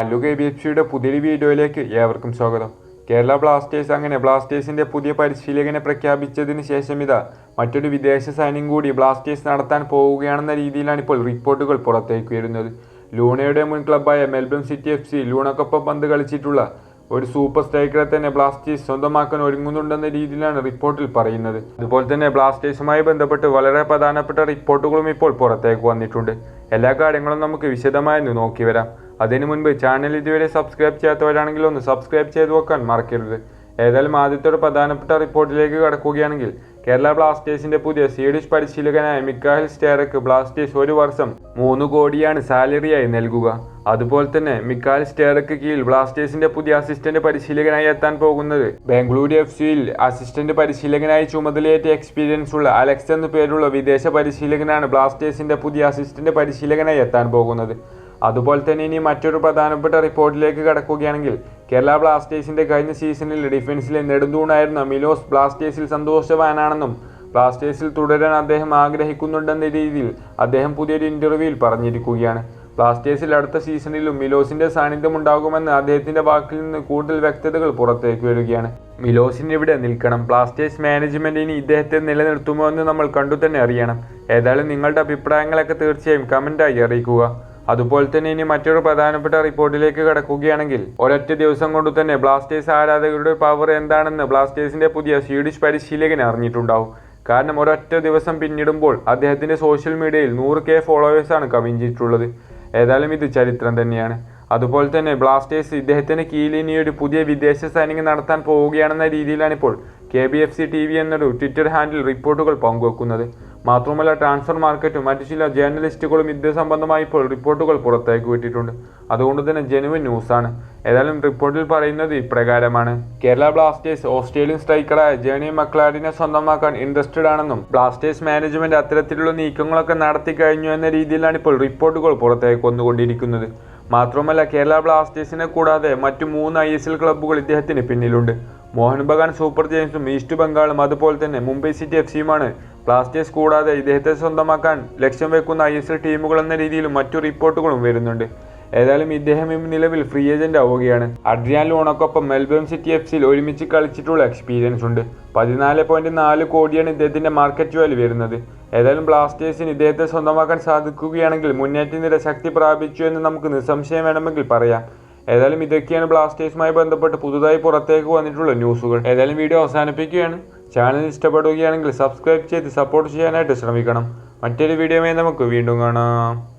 Hello K B F സിയുടെ പുതിയൊരു വീഡിയോയിലേക്ക് ഏവർക്കും സ്വാഗതം. കേരള ബ്ലാസ്റ്റേഴ്സ് അങ്ങനെ ബ്ലാസ്റ്റേഴ്സിന്റെ പുതിയ പരിശീലകനെ പ്രഖ്യാപിച്ചതിന് ശേഷം ഇതാ മറ്റൊരു വിദേശ സൈനിങ് കൂടി ബ്ലാസ്റ്റേഴ്സ് നടത്താൻ പോവുകയാണെന്ന രീതിയിലാണ് ഇപ്പോൾ റിപ്പോർട്ടുകൾ പുറത്തേക്ക് വരുന്നത്. ലൂണയുടെ മുൻ ക്ലബ്ബായ മെൽബൺ സിറ്റി എഫ് സി ലൂണക്കൊപ്പം പന്ത് കളിച്ചിട്ടുള്ള ഒരു സൂപ്പർ സ്ട്രൈക്കറെ തന്നെ ബ്ലാസ്റ്റേഴ്സ് സ്വന്തമാക്കാൻ ഒരുങ്ങുന്നുണ്ടെന്ന രീതിയിലാണ് റിപ്പോർട്ടിൽ പറയുന്നത്. അതുപോലെ തന്നെ ബ്ലാസ്റ്റേഴ്സുമായി ബന്ധപ്പെട്ട് വളരെ പ്രധാനപ്പെട്ട റിപ്പോർട്ടുകളും ഇപ്പോൾ പുറത്തേക്ക് വന്നിട്ടുണ്ട്. എല്ലാ കാര്യങ്ങളും നമുക്ക് വിശദമായി നോക്കി വരാം അതിനു മുൻപ് ചാനൽ ഇതുവരെ സബ്സ്ക്രൈബ് ചെയ്യാത്തവരാണെങ്കിൽ ഒന്ന് സബ്സ്ക്രൈബ് ചെയ്ത് വെക്കാൻ മറക്കരുത്. ഏതായാലും ആദ്യത്തെ പ്രധാനപ്പെട്ട റിപ്പോർട്ടിലേക്ക് കടക്കുകയാണെങ്കിൽ കേരള ബ്ലാസ്റ്റേഴ്സിന്റെ പുതിയ സ്വീഡിഷ് പരിശീലകനായ മിക്കാഹിൽ സ്റ്റേറക്ക് ബ്ലാസ്റ്റേഴ്സ് ഒരു വർഷം മൂന്ന് കോടിയാണ് സാലറിയായി നൽകുക. അതുപോലെ തന്നെ മിക്കാൽ സ്റ്റേറക്ക് കീഴിൽ ബ്ലാസ്റ്റേഴ്സിന്റെ പുതിയ അസിസ്റ്റന്റ് പരിശീലകനായി എത്താൻ പോകുന്നത് ബാംഗ്ലൂർ എഫ് സിയിൽ അസിസ്റ്റന്റ് പരിശീലകനായി ചുമതലയേറ്റ എക്സ്പീരിയൻസ് ഉള്ള അലക്സ് എന്നു പേരുള്ള വിദേശ പരിശീലകനാണ് ബ്ലാസ്റ്റേഴ്സിന്റെ പുതിയ അസിസ്റ്റന്റ് പരിശീലകനായി എത്താൻ പോകുന്നത്. അതുപോലെ തന്നെ ഇനി മറ്റൊരു പ്രധാനപ്പെട്ട റിപ്പോർട്ടിലേക്ക് കടക്കുകയാണെങ്കിൽ കേരള ബ്ലാസ്റ്റേഴ്സിന്റെ കഴിഞ്ഞ സീസണിൽ ഡിഫൻസിലെ നെടുന്തൂണായിരുന്ന മിലോസ് ബ്ലാസ്റ്റേഴ്സിൽ സന്തോഷവാനാണെന്നും ബ്ലാസ്റ്റേഴ്സിൽ തുടരാൻ അദ്ദേഹം ആഗ്രഹിക്കുന്നുണ്ടെന്ന രീതിയിൽ അദ്ദേഹം പുതിയൊരു ഇന്റർവ്യൂവിൽ പറഞ്ഞിരിക്കുകയാണ്. ബ്ലാസ്റ്റേഴ്സിൽ അടുത്ത സീസണിലും മിലോസിന്റെ സാന്നിധ്യം ഉണ്ടാകുമെന്ന് അദ്ദേഹത്തിന്റെ വാക്കിൽ നിന്ന് കൂടുതൽ വ്യക്തതകൾ പുറത്തേക്ക് വരികയാണ്. മിലോസിന് ഇവിടെ നിൽക്കണം? ബ്ലാസ്റ്റേഴ്സ് മാനേജ്മെന്റ് ഇനി ഇദ്ദേഹത്തെ നിലനിർത്തുമോ എന്ന് നമ്മൾ കണ്ടു തന്നെ അറിയണം. ഏതായാലും നിങ്ങളുടെ അഭിപ്രായങ്ങളൊക്കെ തീർച്ചയായും കമന്റായി അറിയിക്കുക. അതുപോലെ തന്നെ ഇനി മറ്റൊരു പ്രധാനപ്പെട്ട റിപ്പോർട്ടിലേക്ക് കടക്കുകയാണെങ്കിൽ ഒരൊറ്റ ദിവസം കൊണ്ട് തന്നെ ബ്ലാസ്റ്റേഴ്സ് ആരാധകരുടെ പവർ എന്താണെന്ന് ബ്ലാസ്റ്റേഴ്സിന്റെ പുതിയ സ്വീഡിഷ് പരിശീലകൻ അറിഞ്ഞിട്ടുണ്ടാവും. കാരണം ഒരൊറ്റ ദിവസം പിന്നിടുമ്പോൾ അദ്ദേഹത്തിന്റെ സോഷ്യൽ മീഡിയയിൽ നൂറ് കെ ഫോളോവേഴ്സാണ് കവിഞ്ഞിട്ടുള്ളത് ഏതായാലും ഇത് ചരിത്രം തന്നെയാണ്. അതുപോലെ തന്നെ ബ്ലാസ്റ്റേഴ്സ് ഇദ്ദേഹത്തിന് കീഴിൽ ഇനി ഒരു പുതിയ വിദേശ സൈനിങ് നടത്താൻ പോവുകയാണെന്ന രീതിയിലാണ് ഇപ്പോൾ K B F C T V എന്നൊരു ട്വിറ്റർ ഹാൻഡിൽ റിപ്പോർട്ടുകൾ പങ്കുവെക്കുന്നത്. മാത്രമല്ല ട്രാൻസ്ഫർ മാർക്കറ്റും മറ്റു ചില ജേർണലിസ്റ്റുകളും ഇത് സംബന്ധമായി ഇപ്പോൾ റിപ്പോർട്ടുകൾ പുറത്തേക്ക് വിട്ടിട്ടുണ്ട്. അതുകൊണ്ട് തന്നെ ജനുവൻ ന്യൂസാണ് ഏതായാലും റിപ്പോർട്ടിൽ പറയുന്നത് ഇപ്രകാരമാണ്. കേരള ബ്ലാസ്റ്റേഴ്സ് ഓസ്ട്രേലിയൻ സ്ട്രൈക്കറായ ജേണി മക്ലാഡിനെ സ്വന്തമാക്കാൻ ഇൻട്രസ്റ്റഡ് ആണെന്നും ബ്ലാസ്റ്റേഴ്സ് മാനേജ്മെന്റ് അത്തരത്തിലുള്ള നീക്കങ്ങളൊക്കെ നടത്തി കഴിഞ്ഞു എന്ന രീതിയിലാണ് ഇപ്പോൾ റിപ്പോർട്ടുകൾ പുറത്തേക്ക് വന്നുകൊണ്ടിരിക്കുന്നത്. മാത്രമല്ല കേരള ബ്ലാസ്റ്റേഴ്സിനെ കൂടാതെ മറ്റു മൂന്ന് ഐ എസ് എൽ ക്ലബ്ബുകൾ ഇദ്ദേഹത്തിന് പിന്നിലുണ്ട്. മോഹൻ ബഗാൻ സൂപ്പർ ജെയിംസും ഈസ്റ്റ് ബംഗാളും അതുപോലെ തന്നെ മുംബൈ സിറ്റി എഫ് സിയുമാണ് ബ്ലാസ്റ്റേഴ്സ് കൂടാതെ ഇദ്ദേഹത്തെ സ്വന്തമാക്കാൻ ലക്ഷ്യം വെക്കുന്ന ഐ എസ് എൽ ടീമുകൾ എന്ന രീതിയിലും മറ്റു റിപ്പോർട്ടുകളും വരുന്നുണ്ട്. ഏതായാലും ഇദ്ദേഹം ഈ നിലവിൽ ഫ്രീ ഏജന്റ് ആവുകയാണ്. അഡ്രിയാൻ ലോണക്കൊപ്പം മെൽബൺ സിറ്റി എഫ് സിയിൽ ഒരുമിച്ച് കളിച്ചിട്ടുള്ള എക്സ്പീരിയൻസ് ഉണ്ട്. പതിനാല് പോയിന്റ് നാല് കോടിയാണ് ഇദ്ദേഹത്തിന്റെ മാർക്കറ്റ് വാല്യൂ വരുന്നത്. ഏതായാലും ബ്ലാസ്റ്റേഴ്സിന് ഇദ്ദേഹത്തെ സ്വന്തമാക്കാൻ സാധിക്കുകയാണെങ്കിൽ മുന്നേറ്റ നിര ശക്തി പ്രാപിച്ചു എന്ന് നമുക്ക് നിസ്സംശയം വേണമെങ്കിൽ പറയാം. ഏതായാലും ഇതൊക്കെയാണ് ബ്ലാസ്റ്റേഴ്സുമായി ബന്ധപ്പെട്ട് പുതുതായി പുറത്തേക്ക് വന്നിട്ടുള്ള ന്യൂസുകൾ. ഏതായാലും വീഡിയോ അവസാനിപ്പിക്കുകയാണ്. ചാനൽ ഇഷ്ടപ്പെടുകയാണെങ്കിൽ സബ്സ്ക്രൈബ് ചെയ്ത് സപ്പോർട്ട് ചെയ്യാനായിട്ട് ശ്രമിക്കണം. മറ്റൊരു വീഡിയോയുമായി നമുക്ക് വീണ്ടും കാണാം.